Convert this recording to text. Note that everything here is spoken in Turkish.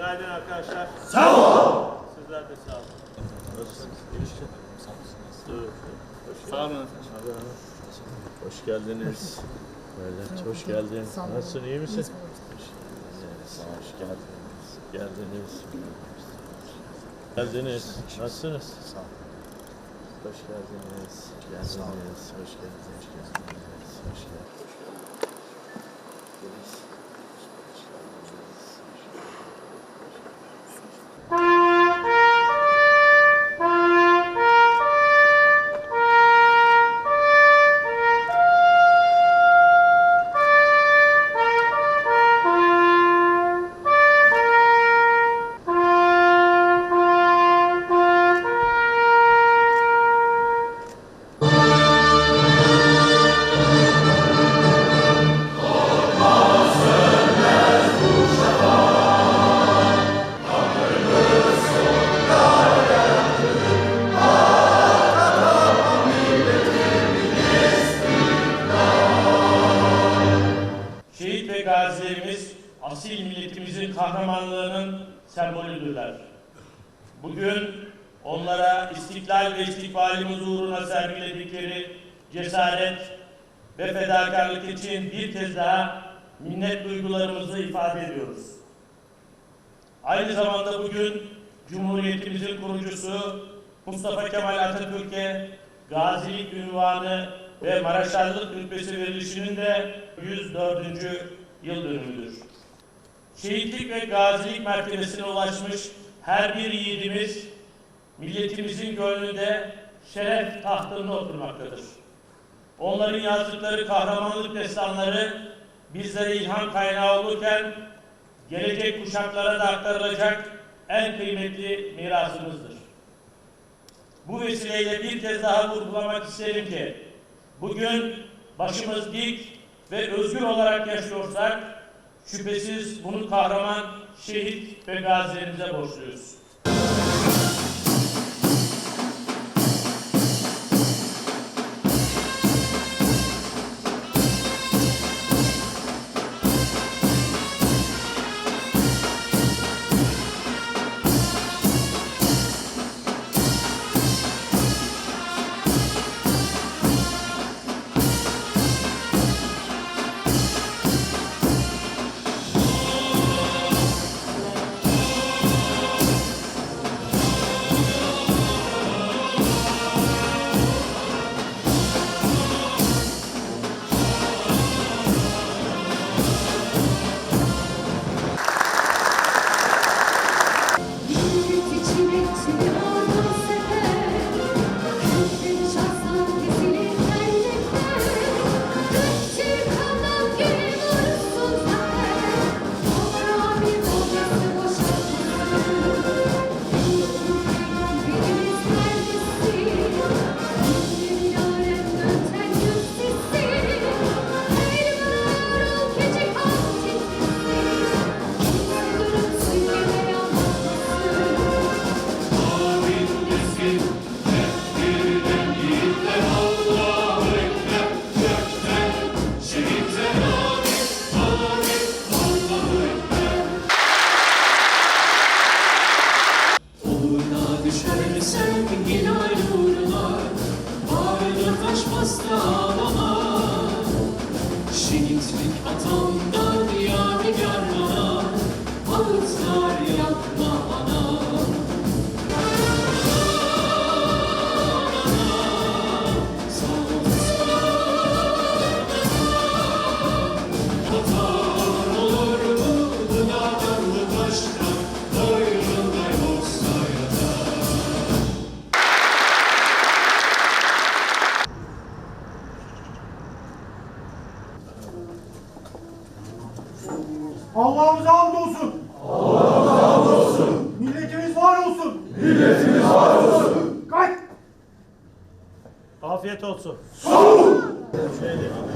Günaydın arkadaşlar. Sağ ol. Sizler de sağ olun. Sağ olun. Hoş geldiniz. Böyle, hoş geldin. Nasılsın, iyi misin? Hoş geldiniz. Geldiniz. Geldiniz. Nasılsınız? Sağ olun. Hoş geldiniz. Geldiniz. Hoş geldiniz. Geldiniz. Hoş geldiniz. Kahramanlığının sembolüdürler. Bugün onlara istiklal ve istikbalimiz uğruna sergiledikleri cesaret ve fedakarlık için bir kez daha minnet duygularımızı ifade ediyoruz. Aynı zamanda bugün Cumhuriyetimizin kurucusu Mustafa Kemal Atatürk'e gazilik ünvanı ve Maraşallık rütbesi verilişinin de 104. yıl dönümüdür. Şehitlik ve gazilik mertebesine ulaşmış her bir yiğidimiz milletimizin gönlünde şeref tahtında oturmaktadır. Onların yazdıkları kahramanlık destanları bizlere ilham kaynağı olurken gelecek kuşaklara da aktarılacak en kıymetli mirasımızdır. Bu vesileyle bir kez daha vurgulamak isterim ki bugün başımız dik ve özgür olarak yaşıyorsak şüphesiz bunu kahraman, şehit ve gazilerimize borçluyuz. Şehitlik Milletimiz var olsun. Kalk. Afiyet olsun. Sağ olun. Şöyle.